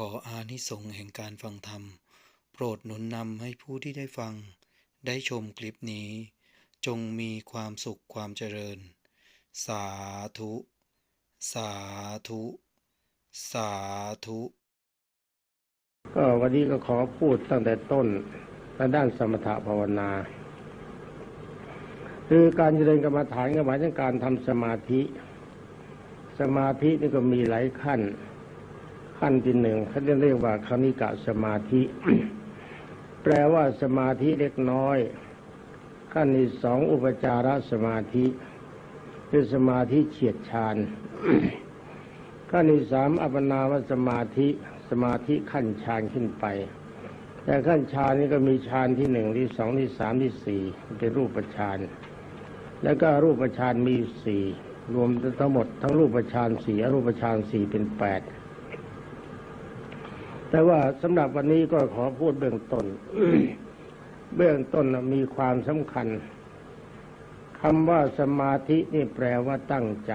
ขออานิสงส์แห่งการฟังธรรม โปรดหนุนนำให้ผู้ที่ได้ฟัง ได้ชมคลิปนี้ จงมีความสุขความเจริญ สาธุ สาธุ สาธุ ก็วันนี้ก็ขอพูดตั้งแต่ต้นในด้านสมถภาวนา คือการเจริญกรรมฐานก็หมายถึงการทำสมาธิ สมาธินี่ก็มีหลายขั้น ขั้นที่หนึ่งเขาเรียกว่าคณิกะสมาธิ แปลว่าสมาธิเล็กน้อย ขั้นที่สองอุปจารสมาธิคือสมาธิเฉียดฌานขั้นที่สามอัปนาวสมาธิสมาธิขั้นฌานขึ้นไป แต่ขั้นฌานนี้ก็มีฌานที่หนึ่งที่สองที่สามที่สี่เป็นรูปฌานแล้วก็รูปฌานมีสี่รวมทั้งหมดทั้งรูปฌานสี่อรูปฌานสี่เป็นแปด แต่ว่าสำหรับวันนี้ก็ขอพูดเบื้องต้น เบื้องต้นมีความสำคัญคำว่าสมาธินี่แปลว่าตั้งใจ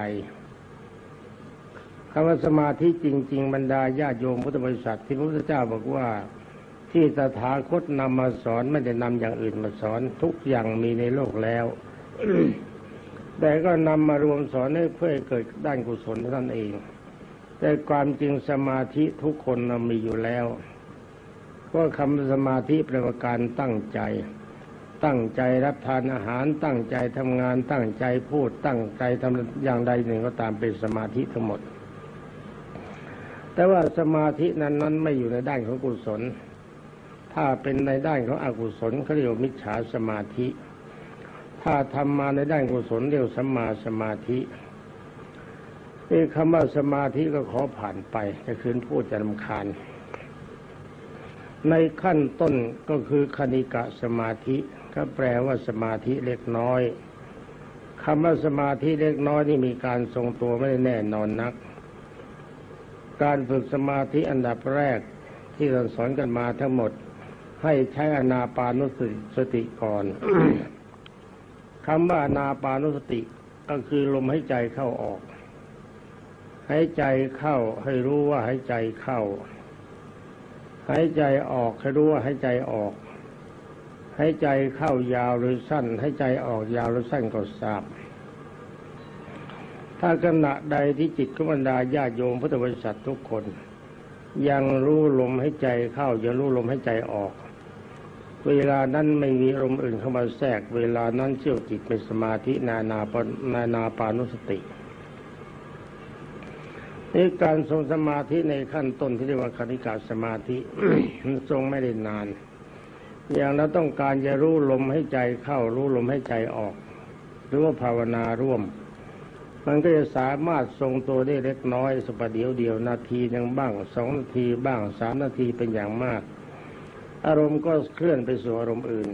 คำว่าสมาธิจริง ๆ บรรดาญาโยมพุทธบริษัทที่พระพุทธเจ้าบอกว่าที่ตถาคตนำมาสอนไม่ได้นำอย่างอื่นมาสอนทุกอย่างมีในโลกแล้วแต่ก็นำมารวมสอนให้เพื่อให้เกิดด้านกุศลเท่านั้นเอง แต่ความจริงสมาธิทุกคนมีอยู่แล้วเพราะคำสมาธิปลว่าการตั้งใจ ตั้งใจรับทานอาหารตั้งใจทำงานตั้งใจพูดตั้งใจทำอย่างใดหนึ่งก็ตามเป็นสมาธิทั้งหมด แต่ว่าสมาธินั้นนั้นไม่อยู่ในด้านของกุศล ถ้าเป็นในด้านของอกุศลเขาเรียกมิจฉาสมาธิ ถ้าทำมาในด้านกุศลเรียกสัมมาสมาธิ นี่คำว่าสมาธิก็ขอผ่านไปจะคืนพูดจะลำคาญ ในขั้นต้นก็คือคณิกะสมาธิ ก็แปลว่าสมาธิเล็กน้อยคำว่าสมาธิเล็กน้อยนี่มีการทรงตัวไม่ได้แน่นอนนัก การฝึกสมาธิอันดับแรกที่เราสอนกันมาทั้งหมด ให้ใช้อนาปานุสติก่อนคำว่าอนาปานุสติก็คือลมหายใจเข้าออก หายใจเข้าให้รู้ว่าหายใจเข้า หายใจออกให้รู้ว่าหายใจออก หายใจเข้ายาวหรือสั้นหายใจออกยาวหรือสั้นก็ทราบ ถ้าขณะใดที่จิตขบรรดาญาโยมพุทธบริษัททุกคน ยังรู้ลมหายใจเข้ายังรู้ลมหายใจออก เวลานั้นไม่มีลมอื่นเข้ามาแทรก เวลานั้นเชื่อจิตเป็นสมาธินานาปนานาปานุสติ นี่การทรงสมาธิในขั้นต้นที่เรียกว่าคณิกาสมาธิทรงไม่ได้นาน อย่างเราต้องการจะรู้ลมให้ใจเข้ารู้ลมให้ใจออก หรือว่าภาวนาร่วม มันก็จะสามารถทรงตัวได้เล็กน้อยสัปเดียวเดียวนาทีหนึ่งบ้างสองนาทีบ้างสามนาทีเป็นอย่างมาก อารมณ์ก็เคลื่อนไปสู่อารมณ์อื่น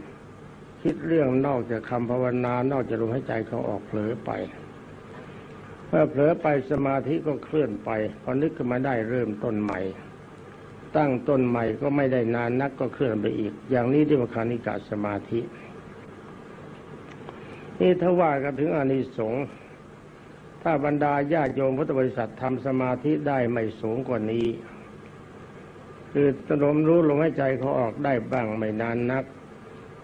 คิดเรื่องนอกจากคำภาวนานอกจากลมให้ใจเขาออกเผลอไป เมื่อเผลอไปสมาธิก็เคลื่อนไป พอนึกขึ้นมาได้เริ่มต้นใหม่ ตั้งต้นใหม่ก็ไม่ได้นานนักก็เคลื่อนไปอีก อย่างนี้ที่ว่าคานิกาสมาธิ นี่ถ้าว่ากันถึงอานิสงส์ถ้าบรรดาญาติโยมพุทธบริษัททำสมาธิได้ไม่สูงกว่านี้ คือตลมรู้ลมหายใจเขาออกได้บ้างไม่นานนัก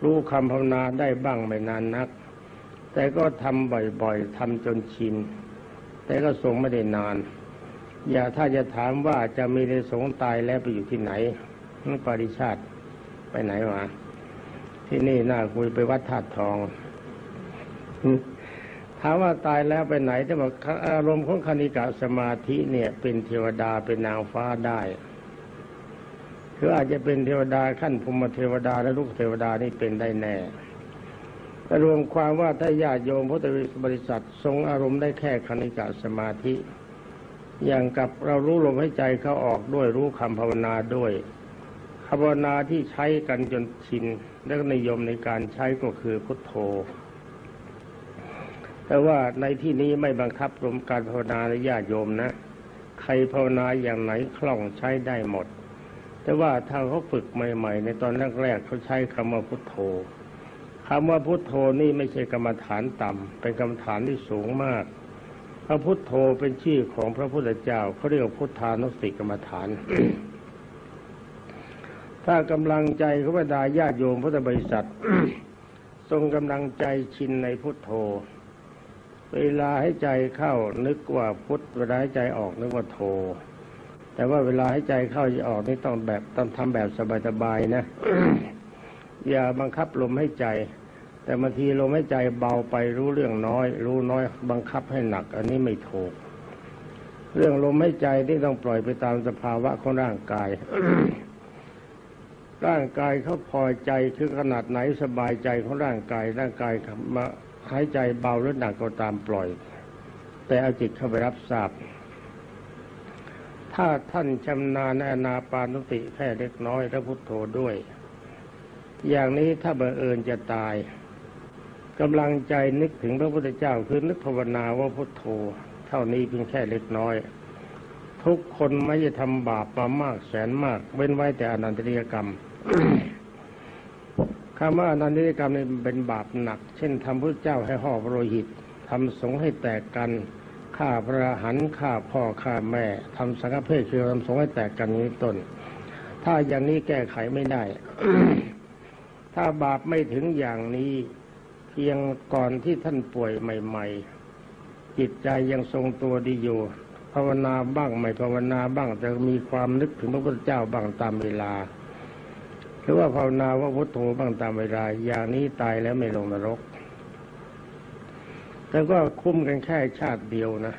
รู้คำภาวนาได้บ้างไม่นานนัก แต่ก็ทำบ่อยๆทำจนชิน แต่ก็ทรงไม่ได้นาน อย่าถ้าจะถามว่าจะมีในสงตายแล้วไปอยู่ที่ไหนนั่นปริชาติไปไหนวะที่นี่น่าคุยไปวัดธาตุทองถามว่าตายแล้วไปไหนแต่บอกอารมณ์ของคณิกาสมาธิเนี่ย เป็นเทวดาเป็นนางฟ้าได้คืออาจจะเป็นเทวดาขั้นภูมิเทวดาและลูกเทวดานี่เป็นได้แน่ รวมความว่าถ้าญาติโยมพุทธบริษัททรงอารมณ์ได้แค่คณิกาสมาธิ อย่างกับเรารู้ลมหายใจเข้าออกด้วยรู้คำภาวนาด้วยภาวนาที่ใช้กันจนชินและนิยมในการใช้ก็คือพุทโธ แต่ว่าในที่นี้ไม่บังคับรวมการภาวนาญาติโยมนะ ใครภาวนาอย่างไหนคล่องใช้ได้หมด แต่ว่าถ้าเขาฝึกใหม่ ๆ ในตอนแรกๆเขาใช้คำว่าพุทโธ คำว่าพุทโธนี่ไม่ใช่กรรมฐานต่ำเป็นกรรมฐานที่สูงมาก พระพุทโธเป็นชื่อของพระพุทธเจ้าเขาเรียกพุทธานุสติกรรมฐาน ถ้ากำลังใจของบรรดาญาติโยมพุทธบริษัท ทรงกำลังใจชินในพุทโธ เวลาให้ใจเข้านึกว่าพุทธเวลาให้ใจออกนึกว่าโธแต่ว่าเวลาให้ใจเข้าจะออกนี่ต้องแบบต้องทำแบบสบายๆนะ อย่าบังคับลมให้ใจ แต่บางทีลมให้ใจเบาไปรู้เรื่องน้อย รู้น้อยบังคับให้หนัก อันนี้ไม่ถูก เรื่องลมให้ใจที่ต้องปล่อยไปตามสภาวะของร่างกาย ร่างกายเขาพอใจคือขนาดไหนสบายใจของร่างกาย ร่างกายมาหายใจเบาหรือหนักก็ตามปล่อย แต่เอาจิตเข้าไปรับทราบ ถ้าท่านชำนาญในอนาปานุติแค่เล็กน้อยและพุทโธด้วยอย่างนี้ถ้าบังเอิญจะตาย กำลังใจนึกถึงพระพุทธเจ้าคือนึกภาวนาว่าพุทโธ เท่านี้เพียงแค่เล็กน้อย ทุกคนไม่จะทำบาปมามากแสนมาก เว้นไว้แต่อนันตริยกรรมคำว่าอนันตริยกรรมนี่เป็นบาปหนัก เช่นทำพระเจ้าให้ห่อพระโลหิตทำสงให้แตกกันฆ่าพระหันฆ่าพ่อฆ่าแม่ทำสังฆเพศคือทำสงให้แตกกันนี้ต้น ถ้าอย่างนี้แก้ไขไม่ได้ ถ้าบาปไม่ถึงอย่างนี้ พียงก่อนที่ท่านป่วยใหม่ ๆ จิตใจยังทรงตัวดีอยู่ภาวนาบ้างไม่ภาวนาบ้างแต่มีความนึกถึงพระพุทธเจ้าบ้างตามเวลา หรือว่าภาวนาว่าพุทโธบ้างตามเวลา อย่างนี้ตายแล้วไม่ลงนรก แต่ก็คุ้มกันแค่ชาติเดียวนะ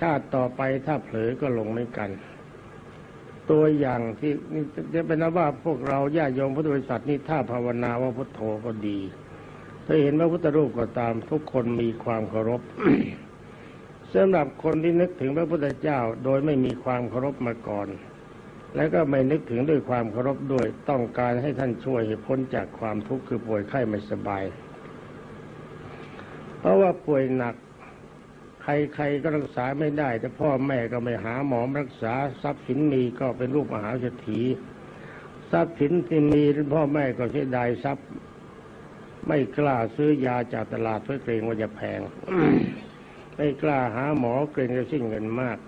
ชาติต่อไปถ้าเผลอก็ลงไม่กัน ตัวอย่างที่นี่จะเป็นว่าพวกเราญาติโยมพุทธบริษัทนี่ถ้าภาวนาว่าพุทโธก็ดี ถ้าเห็นว่าพุทธรูปก็ตามทุกคนมีความเคารพสำหรับคนที่นึกถึงพระพุทธเจ้าโดยไม่มีความเคารพมาก่อน แล้วก็ไม่นึกถึงด้วยความเคารพด้วยต้องการให้ท่านช่วยพ้นจากความทุกข์คือป่วยไข้ไม่สบาย เพราะว่าป่วยหนัก ใครๆก็รักษาไม่ได้ แต่พ่อแม่ก็ไม่หาหมอรักษาทรัพย์สินมีก็เป็นลูกมหาเศรษฐีทรัพย์สินที่มีพ่อแม่ก็เสียดายทรัพย์ ไม่กล้าซื้อยาจากตลาดเพราะเกรงว่าจะแพง ไม่กล้าหาหมอเกรงจะสิ้นเงินมาก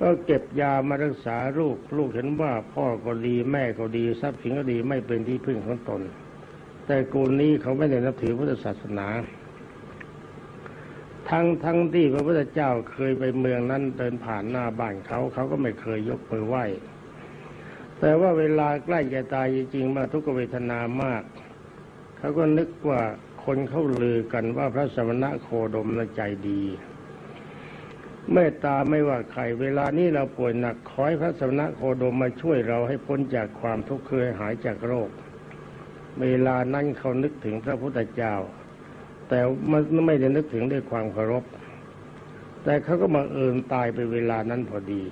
ก็เก็บยามารักษาลูกลูกเห็นว่าพ่อก็ดีแม่ก็ดีทรัพย์สินก็ดีไม่เป็นที่พึ่งของตน แต่กูนี้เขาไม่ได้นับถือพุทธศาสนา ทั้งทั้งที่พระพุทธเจ้าเคยไปเมืองนั้นเดินผ่านหน้าบ้านเขาเขาก็ไม่เคยยกมือไหว้แต่ว่าเวลาใกล้จะตายจริงๆมาทุกเวทนามาก เขาก็นึกว่าคนเขาลือกันว่าพระสมณะโคดมน่ะใจดีเมตตาไม่ว่าใครเวลานี้เราป่วยหนักขอให้พระสมณะโคดมมาช่วยเราให้พ้นจากความทุกข์เคือให้หายจากโรค เวลานั้นเขานึกถึงพระพุทธเจ้า แต่มันไม่ได้นึกถึงด้วยความเคารพ แต่เขาก็มาเอิญตายไปเวลานั้นพอดี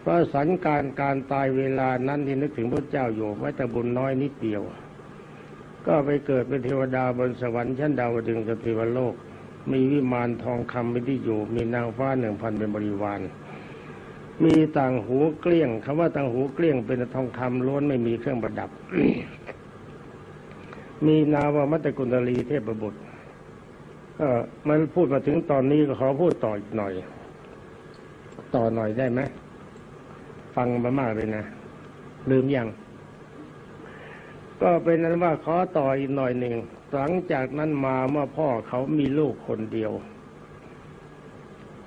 เพราะสันการการตายเวลานั้นที่นึกถึงพระเจ้าอยู่ไว้แต่บุญน้อยนิดเดียว ก็ไปเกิดเป็นเทวดาบนสวรรค์ชั้นดาวดึงสเทวโลก มีวิมานทองคำเป็นที่อยู่ มีนางฟ้าหนึ่งพันเป็นบริวาร มีต่างหูเกลี้ยงคำว่าต่างหูเกลี้ยงเป็นทองคำล้วนไม่มีเครื่องประดับ มีนาวามัตตกุณลีเทพบุตรเออมันพูดมาถึงตอนนี้ก็ขอพูดต่ออีกหน่อย ต่อหน่อยได้ไหมฟังมามากเลยนะ ลืมยัง ก็เป็นนั้นว่าขอต่ออีกหน่อยหนึ่งหลังจากนั้นมาเมื่อพ่อเขามีลูกคนเดียว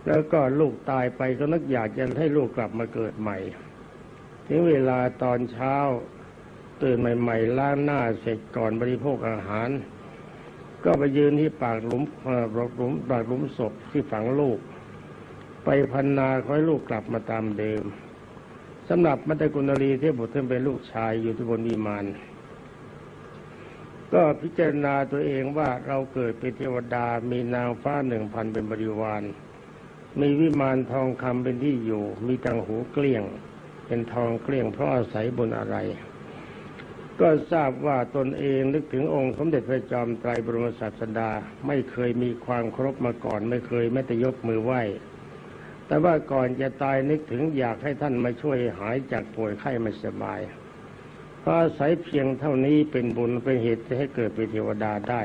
แล้วก็ลูกตายไปก็นึกอยากจะให้ลูกกลับมาเกิดใหม่ ถึงเวลาตอนเช้าตื่นใหม่ๆล้างหน้าเสร็จก่อนบริโภคอาหาร ก็ไปยืนที่ปากหลุมปากหลุมปากหลุมศพที่ฝังลูก ไปพันนาขอให้ลูกกลับมาตามเดิมสำหรับมัตตกุณลีเทพบุตรเป็นลูกชายอยู่ที่บนวิมาน ก็พิจารณาตัวเองว่าเราเกิดเป็นเทวดามีนางฟ้าหนึ่งพันเป็นบริวาร มีวิมานทองคำเป็นที่อยู่ มีตังหูเกลี้ยง เป็นทองเกลี้ยงเพราะอาศัยบนอะไร ก็ทราบว่าตนเองนึกถึงองค์สมเด็จพระจอมไตรบรมศาสดาไม่เคยมีความเคารพมาก่อน ไม่เคยแม้แต่ยกมือไหว้ แต่ว่าก่อนจะตายนึกถึงอยากให้ท่านมาช่วยหายจากป่วยไข้ไม่สบาย เพราะอาศัยเพียงเท่านี้เป็นบุญเป็นเหตุให้เกิดเป็นเทวดาได้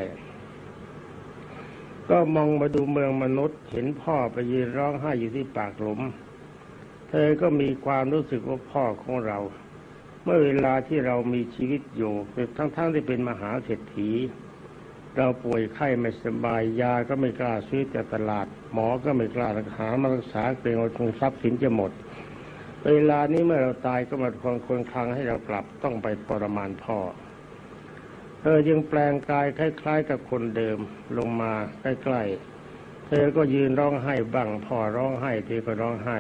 ก็มองมาดูเมืองมนุษย์ เห็นพ่อไปยืนร้องไห้อยู่ที่ปากหลุม เธอก็มีความรู้สึกว่าพ่อของเรา เมื่อเวลาที่เรามีชีวิตอยู่ทั้งๆที่เป็นมหาเศรษฐีเราป่วยไข้ไม่สบายยาก็ไม่กล้าซื้อจากตลาด หมอก็ไม่กล้ารักษามารักษาเกรงว่าคงทรัพย์สินจะหมด เวลานี้เมื่อเราตายก็มาคนคนคลังให้เรากลับต้องไปทรมานพ่อ เธอจึงแปลงกายคล้าย ๆ กับคนเดิมลงมาใกล้ๆ เธอก็ยืนร้องไห้บ้างพ่อร้องไห้เธอก็ร้องไห้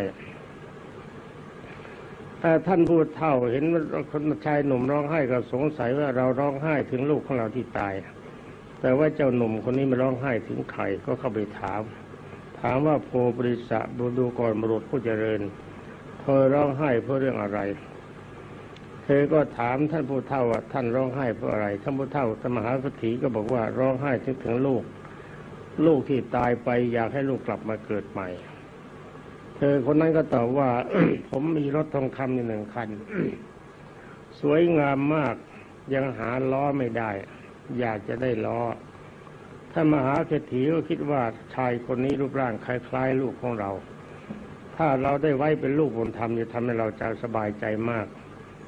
แต่ท่านผู้เฒ่าเห็นคนชายหนุ่มร้องไห้ก็สงสัยว่าเราร้องไห้ถึงลูกของเราที่ตาย แต่ว่าเจ้าหนุ่มคนนี้มาร้องไห้ถึงใครก็เข้าไปถาม ถามว่าโพบริษะบูดูก่อนบุรุษผู้เจริญ เธอร้องไห้เพราะเรื่องอะไร เธอก็ถามท่านผู้เฒ่าว่าท่านร้องไห้เพราะอะไร ท่านผู้เฒ่าสมหาสถีก็บอกว่าร้องไห้ถึงถึงลูก ลูกที่ตายไปอยากให้ลูกกลับมาเกิดใหม่ เธอคนนั้นก็ตอบว่า ผมมีรถทองคำอยู่หนึ่งคัน สวยงามมากยังหาล้อไม่ได้ อยากจะได้ล้อท่านมหาเศรษฐีก็คิดว่าชายคนนี้รูปร่างคล้าย ๆ ลูกของเรา ถ้าเราได้ไว้เป็นลูกบุญธรรมจะทำให้เราจะสบายใจมาก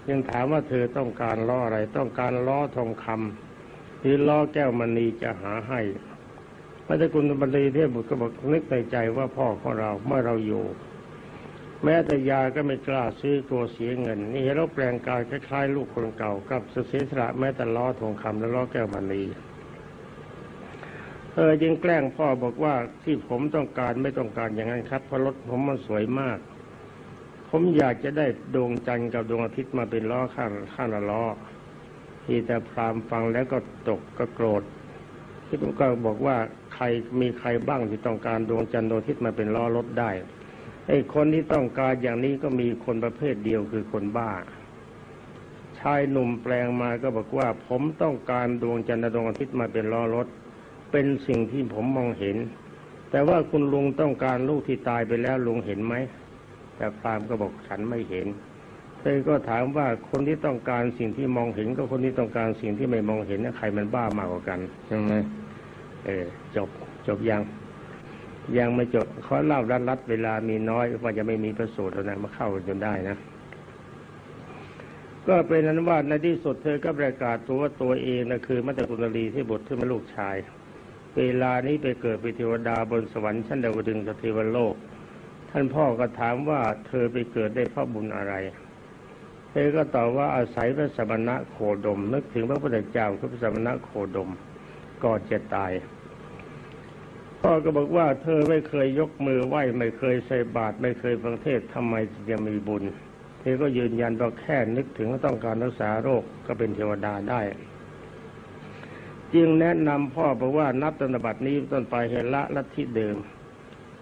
ยังถามว่าเธอต้องการล้ออะไร ต้องการล้อทองคำหรือล้อแก้วมณีจะหาให้พระเจ้าคุณบันดีเทพบุตรก็บอกนึกในใจว่าพ่อของเราเมื่อเราอยู่ แม้แต่ยาก็ไม่กล้าซื้อตัวเสียเงิน นี่เราแปลงกายคล้ายๆลูกคนเก่ากับเสียสละแม้แต่ล้อทองคำและล้อแก้วมณี เออจึงแกล้งพ่อบอกว่าที่ผมต้องการไม่ต้องการอย่างนั้นครับเพราะรถผมมันสวยมาก ผมอยากจะได้ดวงจันทร์กับดวงอาทิตย์มาเป็นล้อข้างข้างละล้อที่แต่พรามฟังแล้วก็ตกก็โกรธที่ผมก็บอกว่าใครมีใครบ้างที่ต้องการดวงจันทร์ดวงอาทิตย์มาเป็นล้อรถได้ไอ้คนที่ต้องการอย่างนี้ก็มีคนประเภทเดียวคือคนบ้า ชายหนุ่มแปลงมาก็บอกว่า ผมต้องการดวงจันทร์ดวงอาทิตย์มาเป็นล้อรถ เป็นสิ่งที่ผมมองเห็น แต่ว่าคุณลุงต้องการลูกที่ตายไปแล้วลุงเห็นไหม แต่พรามก็บอกฉันไม่เห็นเธอก็ถามว่าคนที่ต้องการสิ่งที่มองเห็นกับคนที่ต้องการสิ่งที่ไม่มองเห็นน่ะใครมันบ้ามากกว่ากันใช่ไหมเออจบจบยังยังไม่จบขอเล่ารัดรัดๆเวลามีน้อยว่าจะไม่มีประสูตรแล้วนะมาเข้าจนได้นะ ก็เป็นนั้นว่าในที่สุดเธอก็ประกาศตัวว่าตัวเองนะคือมัตตกุณลีที่บทที่มาลูกชาย เวลานี้ไปเกิดเป็นเทวดาบนสวรรค์ชั้นดาวดึงส์กับเทวโลก ท่านพ่อก็ถามว่าเธอไปเกิดได้เพราะบุญอะไร เธอก็ตอบว่าอาศัยพระสมณะโคดม นึกถึงพระพุทธเจ้าคือพระสมณะโคดมก่อนจะตาย พ่อก็บอกว่าเธอไม่เคยยกมือไหว้ไม่เคยใส่บาตรไม่เคยฟังเทศน์ทำไมจึงจะมีบุญ เธอก็ยืนยันว่าแค่นึกถึงว่าต้องการรักษาโรคก็เป็นเทวดาได้ จึงแนะนำพ่อบอกว่านับตั้งแต่บัดนี้ต้นไปเฮละลัทธิเดิม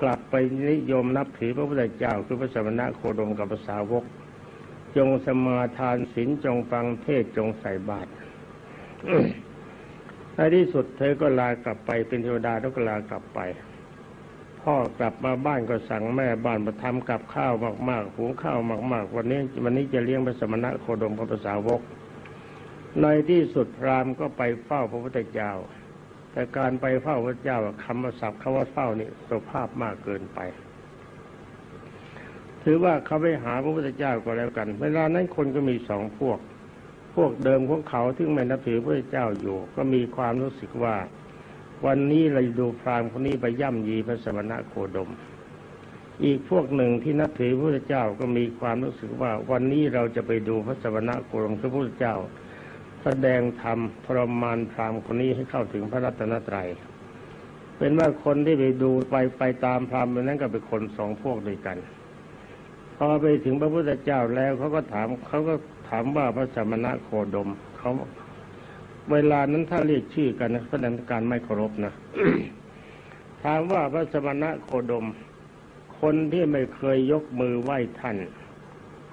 กลับไปนิยมนับถือพระพุทธเจ้าคือพระสมณะโคดมกับภาษาวก จงสมาทานศีลจงฟังเทศจงใส่บาตรในที่สุดเธอก็ลากลับไปเป็นเทวดาแล้วก็ลากลับไป พ่อกลับมาบ้านก็สั่งแม่บ้านมาทำกับข้าวมากๆหุงข้าวมาก ๆ วันนี้วันนี้จะเลี้ยงพระสมณะโคดมกับภาษาวก ในที่สุดพราหมณ์ก็ไปเฝ้าพระพุทธเจ้า แต่การไปเฝ้าพระเจ้าคำว่าศัพท์คำว่าเฝ้านี่สุภาพมากเกินไป ถือว่าเขาไปหาพระพุทธเจ้าก็แล้วกัน เวลานั้นคนก็มีสองพวก พวกเดิมของเขาที่ไม่นับถือพระเจ้าอยู่ ก็มีความรู้สึกว่า วันนี้เราดูพราหมณ์คนนี้ไปย่ำยีพระสมณะโคดม อีกพวกหนึ่งที่นับถือพระเจ้าก็มีความรู้สึกว่า วันนี้เราจะไปดูพระสมณะโคดมคือพระเจ้า แสดงธรรมทรมานพรามคนนี้ให้เข้าถึงพระรัตนตรัย เป็นว่าคนที่ไปดูไปไปตามพรามนั้นก็เป็นคนสองพวกด้วยกันพอไปถึงพระพุทธเจ้าแล้วเขาก็ถามเขาก็ถามว่าพระสมณะโคดมเขาเวลานั้นถ้าเรียกชื่อกันนะแสดงการไม่เคารพนะถามว่าพระสมณะโคดม คนที่ไม่เคยยกมือไหว้ท่าน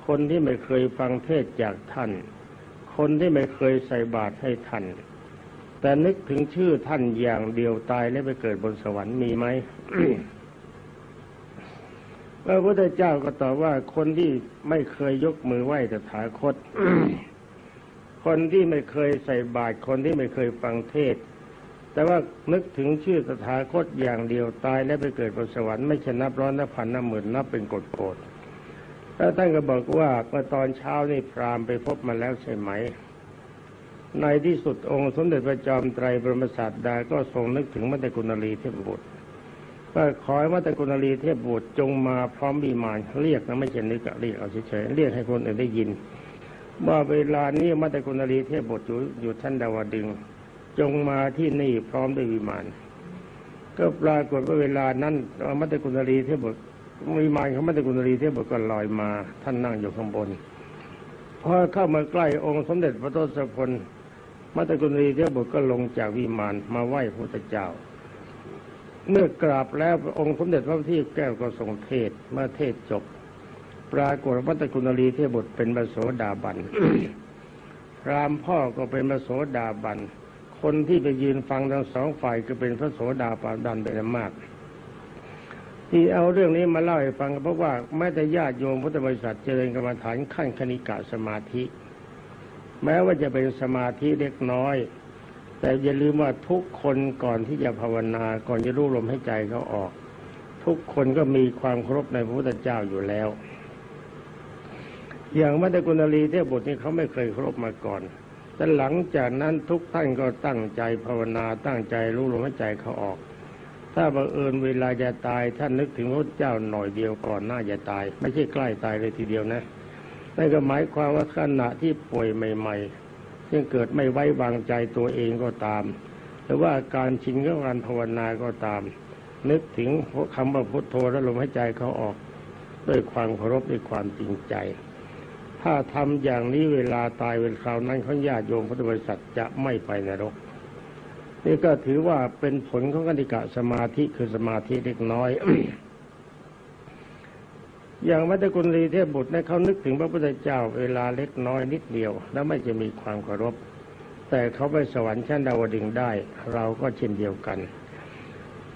คนที่ไม่เคยฟังเทศจากท่าน คนที่ไม่เคยใส่บาตรให้ท่าน แต่นึกถึงชื่อท่านอย่างเดียวตายแล้วไปเกิดบนสวรรค์มีไหมพระพุทธเจ้าก็ตอบว่าคนที่ไม่เคยยกมือไหว้ตถาคต คนที่ไม่เคยใส่บาตรคนที่ไม่เคยฟังเทศ แต่ว่านึกถึงชื่อตถาคตอย่างเดียวตายแล้วไปเกิดบนสวรรค์ไม่ชนับร้อยนับพันนับหมื่นนับเป็นกฎโกฎพ แล้วท่านก็บอกว่าเมื่อตอนเช้านี่พราหมณ์ไปพบมาแล้วใช่ไหม ในที่สุดองค์สมเด็จพระจอมไตรบรมศาสดาก็ทรงนึกถึงมัตตกุณลีเทพบุตรก็ขอให้มัตตกุณลีเทพบุตรจงมาพร้อมวิมานเรียกนะไม่ใช่นึกอะเรียกเอาเฉยๆเรียกให้คนอื่นได้ยินว่าเวลานี้มัตตกุณลีเทพบุตรอยู่อยู่ท่านดาวดึง จงมาที่นี่พร้อมด้วยวิมาน ก็ปรากฏว่าเวลานั้นมัตตกุณลีเทพบุตร วิมานของมัตตกุณลีเทพบุตรก็ลอยมา ท่านนั่งอยู่ข้างบนพอเข้ามาใกล้องค์สมเด็จพระทศพลมัตตกุณลีเทพบุตรก็ลงจากวิมานมาไหว้พระพุทธเจ้า เมื่อกราบแล้วองค์สมเด็จพระที่แก้วก็ทรงเทศเมื่อเทศจบ ปรากฏว่ามัตตกุณลีเทพบุตรเป็นพระโสดาบันรามพ่อก็เป็นพระโสดาบันคนที่ไปยืนฟังทั้งสองฝ่ายก็เป็นพระโสดาบันเป็นมาก ที่เอาเรื่องนี้มาเล่าให้ฟังก็เพราะว่าแม้แต่ญาติโยมพุทธบริษัทเจริญกรรมฐานขั้นคณิกะสมาธิ แม้ว่าจะเป็นสมาธิเล็กน้อย แต่อย่าลืมว่าทุกคนก่อนที่จะภาวนาก่อนจะรู้ลมให้ใจเขาออก ทุกคนก็มีความเคารพในพระพุทธเจ้าอยู่แล้ว อย่างมัตตกุณลีเทพบุตรนี่เขาไม่เคยเคารพมาก่อนแต่หลังจากนั้นทุกท่านก็ตั้งใจภาวนาตั้งใจรู้ลมหายใจเขาออก ถ้าบังเอิญเวลาจะตายท่านนึกถึงพระเจ้าหน่อยเดียวก่อนหน้าจะตาย ไม่ใช่ใกล้ตายเลยทีเดียวนะนั่นก็หมายความว่าขณะที่ป่วยใหม่ ๆ ซึ่งเกิดไม่ไว้วางใจตัวเองก็ตาม หรือว่าการชินกับการภาวนาก็ตาม นึกถึงคำว่าพุทโธและลมหายใจเขาออก ด้วยความเคารพด้วยความจริงใจ ถ้าทำอย่างนี้เวลาตายเวลาคราวนั้นเขาญาติโยมพุทธบริษัทจะไม่ไปนรก นี่ก็ถือว่าเป็นผลของกติกะสมาธิคือสมาธิเล็กน้อย อย่างมัตกุณลีเทพบุตรเนี่ยเขานึกถึงพระพุทธเจ้าเวลาเล็กน้อยนิดเดียว แล้วไม่จะมีความเคารพ แต่เขาไปสวรรค์ชั้นดาวดึงได้ เราก็เช่นเดียวกัน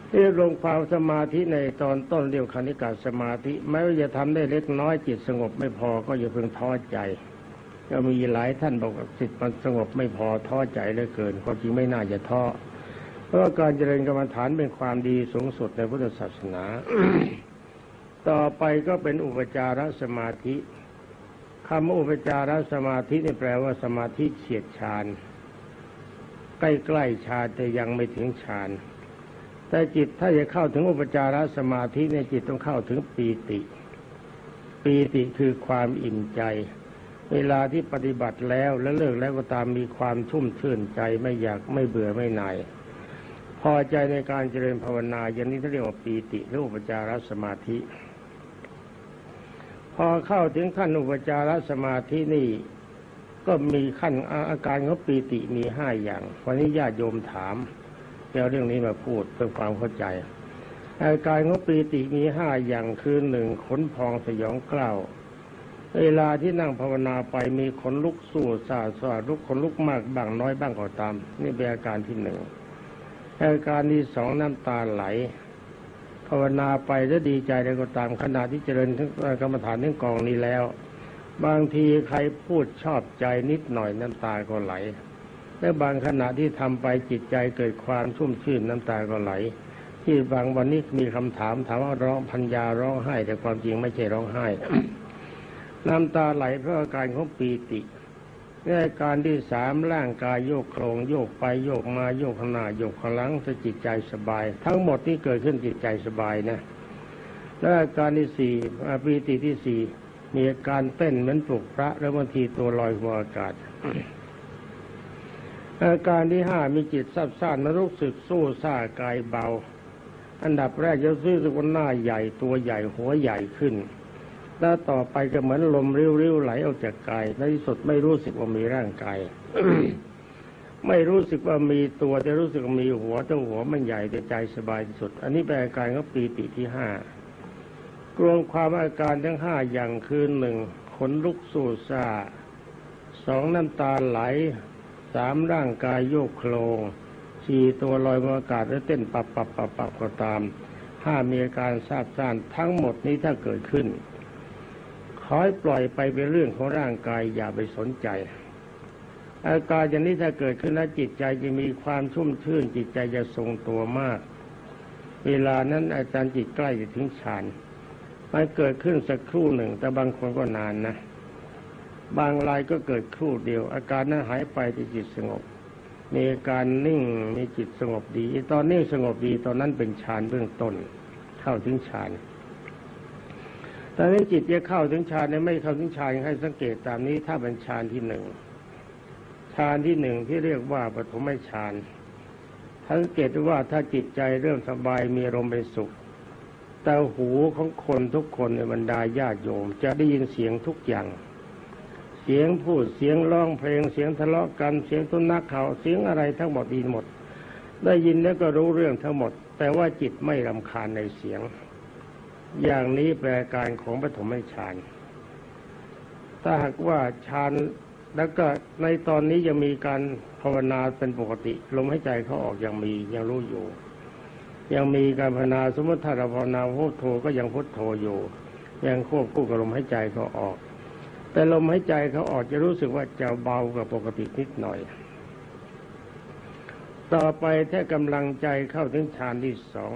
ที่ลงความสมาธิในตอนต้นเรียกคณิกาสมาธิแม้ว่าจะทำได้เล็กน้อยจิตสงบไม่พอก็อย่าเพิ่งท้อใจ ก็มีหลายท่านบอกว่าจิตมันสงบไม่พอท้อใจเหลือเกินความจริงไม่น่าจะท้อเพราะการเจริญกรรมฐานเป็นความดีสูงสุดในพุทธศาสนา ต่อไปก็เป็นอุปจารสมาธิคำว่าอุปจารสมาธินี่แปลว่าสมาธิเฉียดฌานใกล้ๆฌานแต่ยังไม่ถึงฌานแต่จิตถ้าจะเข้าถึงอุปจารสมาธิในจิตต้องเข้าถึงปีติ ปีติคือความอิ่มใจ เวลาที่ปฏิบัติแล้วและเลิกแล้วก็ตามมีความชุ่มชื่นใจไม่อยากไม่เบื่อไม่หน่ายพอใจในการเจริญภาวนาอย่างนี้เขาเรียกว่าปีติหรืออุปจารสมาธิ พอเข้าถึงขั้นอุปจารสมาธินี่ก็มีขั้นอาการของปีติมีห้าอย่างวันนี้ญาติโยมถามเอาเรื่องนี้มาพูดเพื่อความเข้าใจอาการของปีติมีห้าอย่างคือหนึ่งขนพองสยองกล้าว เวลาที่นั่งภาวนาไปมีขนลุกสู้ซาซาลุกขนลุกมากบ้างน้อยบ้างก็ตาม นี่เป็นอาการที่หนึ่งอาการที่สองน้ำตาไหล ภาวนาไปแล้วดีใจแล้ก็ตามขณะที่เจริญทั้งกรรมฐานทั้งกองนี้แล้ว บางทีใครพูดชอบใจนิดหน่อยน้ำตาก็ไหลและบางขณะที่ทำไปจิตใจเกิดความชุ่มชื่นน้ำตาก็ไหล ที่บางวันนี้มีคำถามถามว่าร้องพัญญาร้องไห้ แต่ความจริงไม่ใช่ร้องไห้ น้ำตาไหลเพราะอาการของปีติในอาการที่สามร่างกายโยกโครงโยกไปโยกมาโยกข้างหน้าโยกขลังจะจิตใจสบาย ทั้งหมดที่เกิดขึ้นจิตใจสบายนะและอาการที่สี่ปีติที่สี่มีอาการเต้นเหมือนปลุกพระแล้วบางทีตัวลอยหัวอากาศ อาการที่ห้ามีจิตซับซ่านนรู้สึกสู้ซ่ากายเบา อันดับแรกจะรู้สึกว่าหน้าใหญ่ตัวใหญ่หัวใหญ่ขึ้น แล้วต่อไปก็เหมือนลมริ้วๆไหลออกจากกายในที่สุดไม่รู้สึกว่ามีร่างกายไม่รู้สึกว่ามีตัวแต่รู้สึกมีหัวแต่หัวมันใหญ่แต่ใจสบายที่สุด อันนี้เป็นอาการของปีติที่ห้ารวมความอาการทั้งห้าอย่างคือหนึ่งขนลุกสู้ซาสองน้ำตาไหลสามร่างกายโยกโครงสี่ตัวลอยบนอากาศและเต้นปับปับปับปับก็ตามห้ามีอาการทราบซ่านทั้งหมดนี้ถ้าเกิดขึ้น ขอให้ปล่อยไปเป็นเรื่องของร่างกายอย่าไปสนใจ อาการอย่างนี้ถ้าเกิดขึ้นแล้วจิตใจจะมีความชุ่มชื่น จิตใจจะทรงตัวมาก เวลานั้นอาจารย์จิตใกล้จะถึงฌานมันเกิดขึ้นสักครู่หนึ่ง แต่บางคนก็นานนะ บางรายก็เกิดครู่เดียว อาการนั้นหายไปที่จิตสงบ มีอาการนิ่งมีจิตสงบดี ตอนนิ่งสงบดีตอนนั้นเป็นฌานเบื้องต้น เข้าถึงฌาน ตอนนี้จิตจะเข้าถึงฌานเนี่ยไม่เข้าถึงฌานให้สังเกตตามนี้ ถ้าเป็นฌานที่หนึ่งฌานที่หนึ่งที่เรียกว่าปฐมฌานสังเกตว่าถ้าจิตใจเริ่มสบายมีอารมณ์เป็นสุข แต่หูของคนทุกคนในบรรดาญาติโยม จะได้ยินเสียงทุกอย่าง เสียงพูดเสียงร้องเพลงเสียงทะเลาะกันเสียงตุนักเขาเสียงอะไรทั้งหมดดีหมด ได้ยินแล้วก็รู้เรื่องทั้งหมด แต่ว่าจิตไม่รำคาญในเสียง อย่างนี้แปลการของปฐมฌานถ้าหากว่าฌานแล้วก็ในตอนนี้ยังมีการภาวนาเป็นปกติ ลมหายใจเขาออกยังมียังรู้อยู่ ยังมีการภาวนาสมมติถ้าเราภาวนาพุทโธก็ยังพุทโธอยู่ ยังควบคู่กับลมหายใจเขาออก แต่ลมหายใจเขาออกจะรู้สึกว่าจะเบากว่าปกตินิดหน่อย ต่อไปถ้ากำลังใจเข้าถึงฌานที่สอง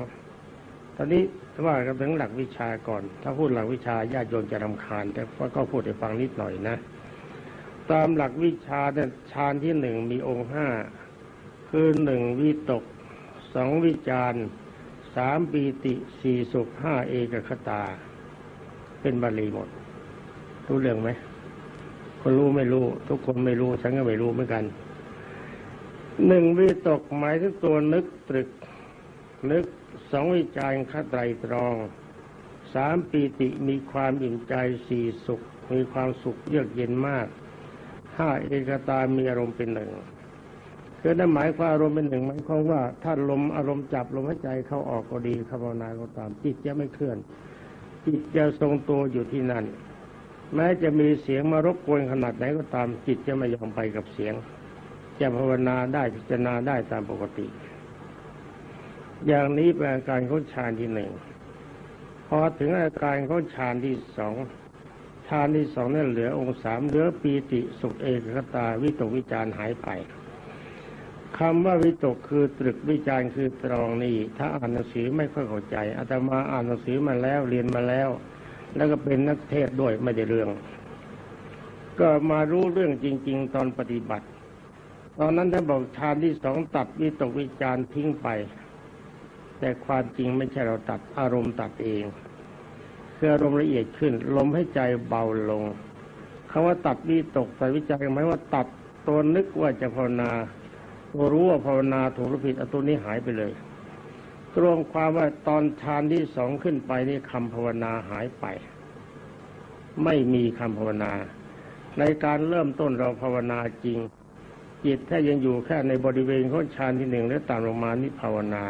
ตอนนี้ว่ากันถึงหลักวิชาก่อน ถ้าพูดหลักวิชาญาติโยมจะรำคาญ แต่ก็พูดให้ฟังนิดหน่อยนะ ตามหลักวิชาเนี่ยฌานที่หนึ่งมีองค์ห้าคือหนึ่งวิตกสองวิจารสามปีติสี่สุขห้าเอกคตา เป็นบาลีหมด รู้เรื่องไหมคนรู้ไม่รู้ ทุกคนไม่รู้ฉันก็ไม่รู้เหมือนกันหนึ่งวิตกหมายถึงตัวนึกตรึกนึก สองวิจารณ์คัดไตรตรองสามปีติมีความอิ่มใจสี่สุข มีความสุขเยือกเย็นมากห้าเอกตามีอารมณ์เป็นหนึ่งคือนั่นหมายความอารมณ์เป็นหนึ่งหมายความว่าถ้าลมอารมณ์จับลมหายใจเข้าออกก็ดีภาวนาก็ตามจิตจะไม่เคลื่อน จิตจะทรงตัวอยู่ที่นั่น แม้จะมีเสียงมารบกวนขนาดไหนก็ตามจิตจะไม่ยอมไปกับเสียง จะภาวนาได้พิจารณาได้ตามปกติ อย่างนี้เป็นอาการของฌานที่หนึ่งพอถึงอาการของฌานที่สองฌานที่สองนั่นเหลือองค์สามเหลือปีติสุขเอกคตาวิตกวิจารหายไปคำว่าวิตกคือตรึกวิจารคือตรองนี่ถ้าอ่านหนังสือไม่ค่อยเข้าใจอาตมาอ่านหนังสือมาแล้วเรียนมาแล้ว แล้วก็เป็นนักเทศด้วยไม่ได้เรื่อง ก็มารู้เรื่องจริง ๆ ตอนปฏิบัติ ตอนนั้นท่านบอกฌานที่สองตัดวิตกวิจารทิ้งไป แต่ความจริงไม่ใช่เราตัดอารมณ์ตัดเองคืออารมณ์ละเอียดขึ้น ลมให้ใจเบาลงคำว่าตัดวิตกตัดวิจารหมายว่าตัดตัวนึกว่าจะภาวนาตัวรู้ว่าภาวนาถูกหรือผิดอตัวนี้หายไปเลยรวมความว่าตอนฌานที่สองขึ้นไปนี่คำภาวนาหายไป ไม่มีคำภาวนา ในการเริ่มต้นเราภาวนาจริง จิตถ้ายังอยู่แค่ในบริเวณของฌานที่หนึ่งและตามลงมานี่ภาวนา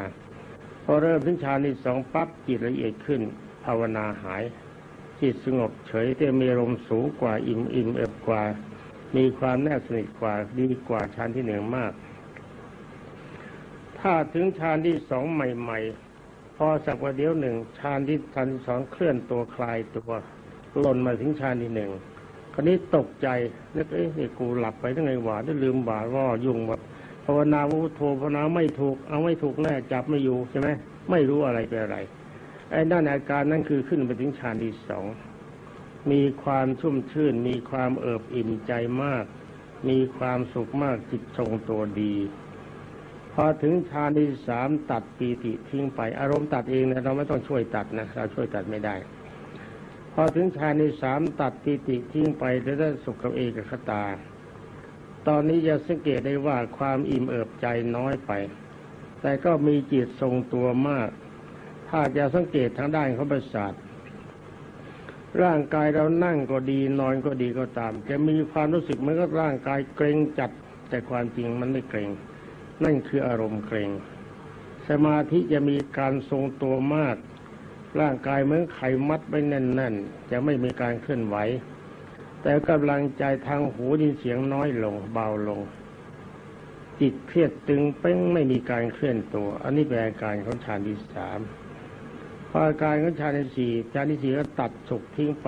อเริ่มถึงฌานที่สองปั๊บจิตละเอียดขึ้น ภาวนาหาย จิตสงบเฉยแต่มีอารมสูงกว่าอิ่มอิ่มเอิบกว่า มีความแนบสนิทกว่าดีกว่าฌานที่หนึ่งมาก ถ้าถึงฌานที่สองใหม่ ๆ พอสักว่าเดียวหนึ่งฌานที่ฌานที่สองเคลื่อนตัวคลายตัวหล่นมาถึงฌานที่หนึ่งคราวนี้ตกใจนึกเอ๊ะกูหลับไปตั้งไงหวาได้ลืมบาว่ายุ่งหมดาวนาพุทโธภาวนาไม่ถูก เอาไม่ถูกแน่จับไม่อยู่ใช่ไหมไม่รู้อะไรเป็นอะไรไอ้ด้านอาการนั้นคือขึ้นไปถึงฌานที่สองมีความชุ่มชื่น มีความเอิบอิ่มใจมาก มีความสุขมากจิตทรงตัวดี พอถึงฌานที่สามตัดปีติทิ้งไป อารมณ์ตัดเองนะเราไม่ต้องช่วยตัดนะเราช่วยตัดไม่ได้ พอถึงฌานที่สามตัดปีติทิ้งไปแล้วได้สุขกับเอกคตา ตอนนี้จะสังเกตได้ว่าความอิ่มเอิบใจน้อยไป แต่ก็มีจิตทรงตัวมาก ถ้าจะสังเกตทางด้านของประสาทร่างกายเรานั่งก็ดีนอนก็ดีก็ตาม จะมีความรู้สึกเหมือนกับร่างกายเกรงจัด แต่ความจริงมันไม่เกรง นั่นคืออารมณ์เกรง สมาธิจะมีการทรงตัวมาก ร่างกายเหมือนไขมัดไว้แน่นๆ จะไม่มีการเคลื่อนไหว แต่กำลังใจทางหูดินเสียงน้อยลง เบาลง จิตเครียดตึงเป้งไม่มีการเคลื่อนตัว อันนี้เป็นอาการของฌานที่สามอาการของฌานที่สี่ฌานที่สี่ก็ตัดสุขทิ้งไป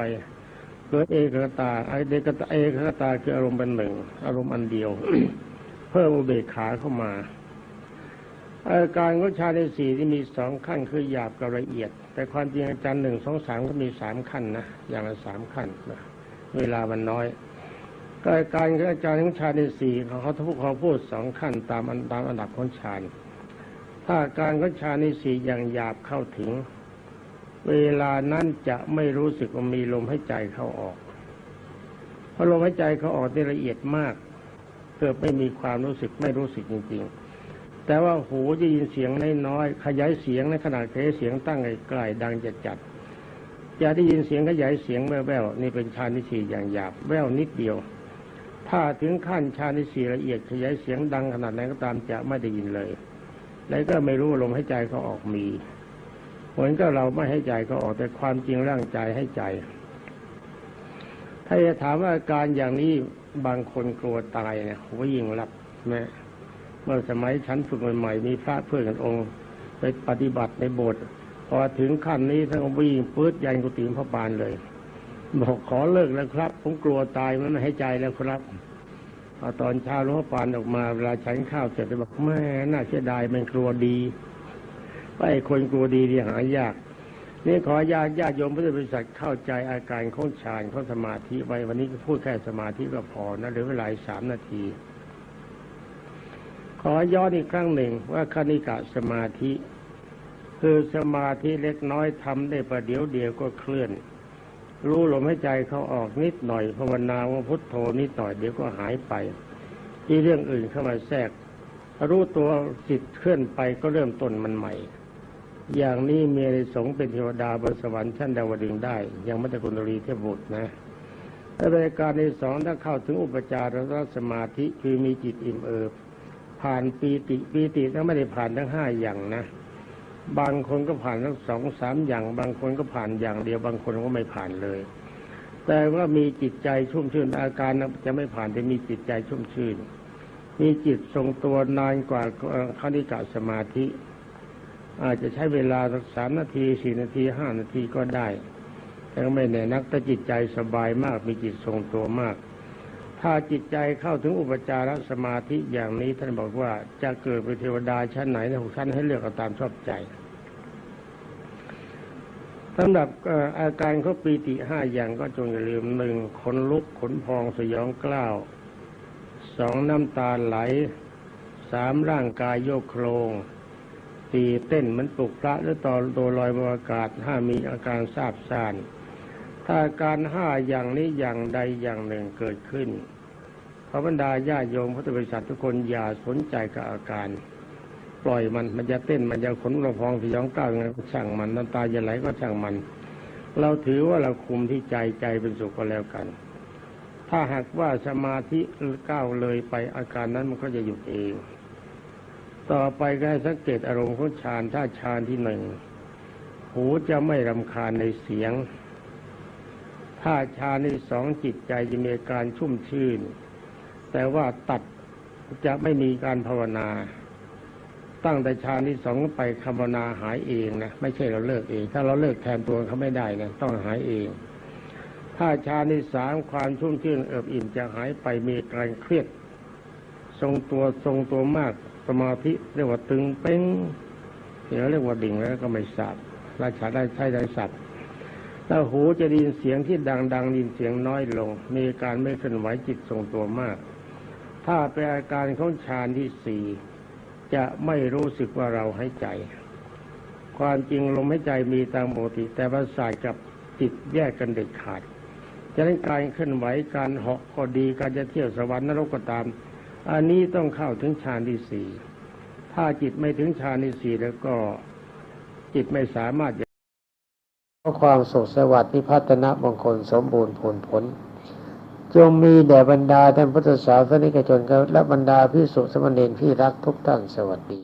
เหลือเอกคตาไอเดกตาเอกคตาคืออารมณ์เป็นหนึ่งอารมณ์อันเดียว เพิ่มอุเบกขาเข้ามา อาการของฌานที่สี่ที่มีสองขั้นคือหยาบกับละเอียด แต่ความจริงอาจารย์หนึ่งสองสามก็มีสามขั้นนะอย่างละสามขั้นนะ เวลามันน้อยก็อาการขออาจารย์ของฌานที่สี่เขาเขาทุกเขาพูดสองขั้นตามอันตามอันดับของฌานถ้าการของฌานที่สี่อย่างหยาบเข้าถึง เวลานั้นจะไม่รู้สึกว่ามีลมหายใจเข้าออก เพราะลมหายใจเขาออกนี่ละเอียดมากเกิดไม่มีความรู้สึกไม่รู้สึกจริง ๆ แต่ว่าหูจะยินเสียงน้อยๆขยายเสียงในขนาดขยายเสียงตั้งไกลๆดังจัดจัด จะได้ยินเสียงขยายเสียงแว่วๆนี่เป็นฌานที่สี่อย่างหยาบแว่วนิดเดียว ถ้าถึงขั้นฌานที่สี่ละเอียดขยายเสียงดังขนาดไหนก็ตามจะไม่ได้ยินเลย แล้วก็ไม่รู้ลมหายใจเขาออกมีเหมือนก็เราไม่ให้ใจเขาออกแต่ความจริงร่างใจให้ใจ ถ้าจะถามว่าอาการอย่างนี้บางคนกลัวตายเนี่ยหัวยิงรับแม้เมื่อสมัยฉันฝึกใหม่ๆมีพระเพื่อนกันองค์ไปปฏิบัติในโบสถ์ พอถึงขั้นนี้ท่านก็วิ่งปื๊ดยันกุฏิพระบานเลย บอกขอเลิกแล้วครับ ผมกลัวตายมันไม่ให้ใจแล้วครับพอตอนเช้าหลวงพ่อปานออกมาเวลาฉันข้าวเสร็จเลยบอกแม่น่าเสียดายมันกลัวดีว่าไอ้คนกลัวดีที่หายาก นี่ขอญาติญาติโยมพุทธบริษัทเข้าใจอาการของฌานของสมาธิไว้วันนี้ก็พูดแค่สมาธิก็พอนะเหรือเวลาสามนาที ขอย้อนอีกครั้งหนึ่งว่าคณิกะสมาธิ คือสมาธิเล็กน้อยทำได้ประเดี๋ยวเดียวก็เคลื่อน รู้ลมหายใจเขาออกนิดหน่อยภาวนาว่าพุทโธนิดหน่อยเดี๋ยวก็หายไป ที่เรื่องอื่นเข้ามาแทรก รู้ตัวจิตเคลื่อนไปก็เริ่มต้นมันใหม่ อย่างนี้มีในสงเป็นเทวดาบนสวรรค์ชั้นดาวดึงได้ ยังมัตตกุณรีเทพบุตรนะและรายการในสองถ้าเข้าถึงอุปจารสมาธิคือมีจิตอิ่มเอิบผ่านปีติปีติถ้าไม่ได้ผ่านทั้งห้าอย่างนะ บางคนก็ผ่านทั้งสองสามอย่าง บางคนก็ผ่านอย่างเดียว บางคนก็ไม่ผ่านเลย แต่ว่ามีจิตใจชุ่มชื่นอาการจะไม่ผ่านแต่มีจิตใจชุ่มชื่น มีจิตทรงตัวนานกว่าคณิกะสมาธิ อาจจะใช้เวลาสักสามนาทีสี่นาทีห้านาทีก็ได้แต่ไม่แน่นักแต่จิตใจสบายมากมีจิตทรงตัวมาก ถ้าจิตใจเข้าถึงอุปจารสมาธิอย่างนี้ท่านบอกว่าจะเกิดเป็นเทวดาชั้นไหนในหกชั้นให้เลือกเอาตามชอบใจสำหรับอาการเขาปีติห้าอย่างก็จงอย่าลืมหนึ่งขนลุกขนพองสยองกล้าวสองน้ำตาไหลสามร่างกายโยกโครงสี่เต้นเหมันปลุกพระหรือตอนตัวลอยบนอากาศห้ามีอาการทราบซ่าน ถ้าการห้าอย่างนี้อย่างใดอย่างหนึ่งเกิดขึ้นขอบรรดาญาโยมพุทธบริษัททุกคนอย่าสนใจกับอาการ ปล่อยมันมันจะเต้นมันจะขนกระพองสยองก้าวไงก็ช่างมันน้ำตาจะไหลก็ช่างมัน เราถือว่าเราคุมที่ใจใจเป็นสุขก็แล้วกัน ถ้าหากว่าสมาธิก้าวเลยไปอาการนั้นมันก็จะหยุดเอง ต่อไปก็ให้สังเกตอารมณ์ของฌานถ้าฌานที่หนึ่งหูจะไม่รำคาญในเสียง ถ้าฌานที่สองจิตใจจะมีการชุ่มชื่น แต่ว่าตัดจะไม่มีการภาวนา ตั้งแต่ฌานที่สองไปคำภาวนาหายเองนะไม่ใช่เราเลิกเอง ถ้าเราเลิกแทนตัวเขาไม่ได้นะต้องหายเอง ถ้าฌานที่สามความชุ่มชื่นเอิบอิ่มจะหายไปมีการเครียด ทรงตัวทรงตัวมากสมาธิเรียกว่าตึงเป้งเดี๋ยวเรียกว่าดิ่งแล้วก็ไม่สับราชาได้ใช้ได้สับ ถ้าหูจะได้ยินเสียงที่ดังดังด้ยินเสียงน้อยลง มีการไม่เคลื่อนไหวจิตทรงตัวมาก ถ้าเป็นอาการของฌานที่สี่จะไม่รู้สึกว่าเราหายใจ ความจริงลมหายใจมีตามปกติ แต่ประสาทกับจิตแยกกันเด็ดขาดฉะนั้นการเคลื่อนไหวการเหาะก็ดีการจะเที่ยวสวรรค์นรกก็ตาม อันนี้ต้องเข้าถึงฌานที่สี่ถ้าจิตไม่ถึงฌานที่สี่แล้วก็จิตไม่สามารถ ขอความสุขสวัสดิ์พิพัฒนามงคลสมบูรณ์ผลผล จงมีแด่บรรดาท่านพุทธศาสนิกชนและบรรดาพิสุสมณีที่รักทุกท่านสวัสดี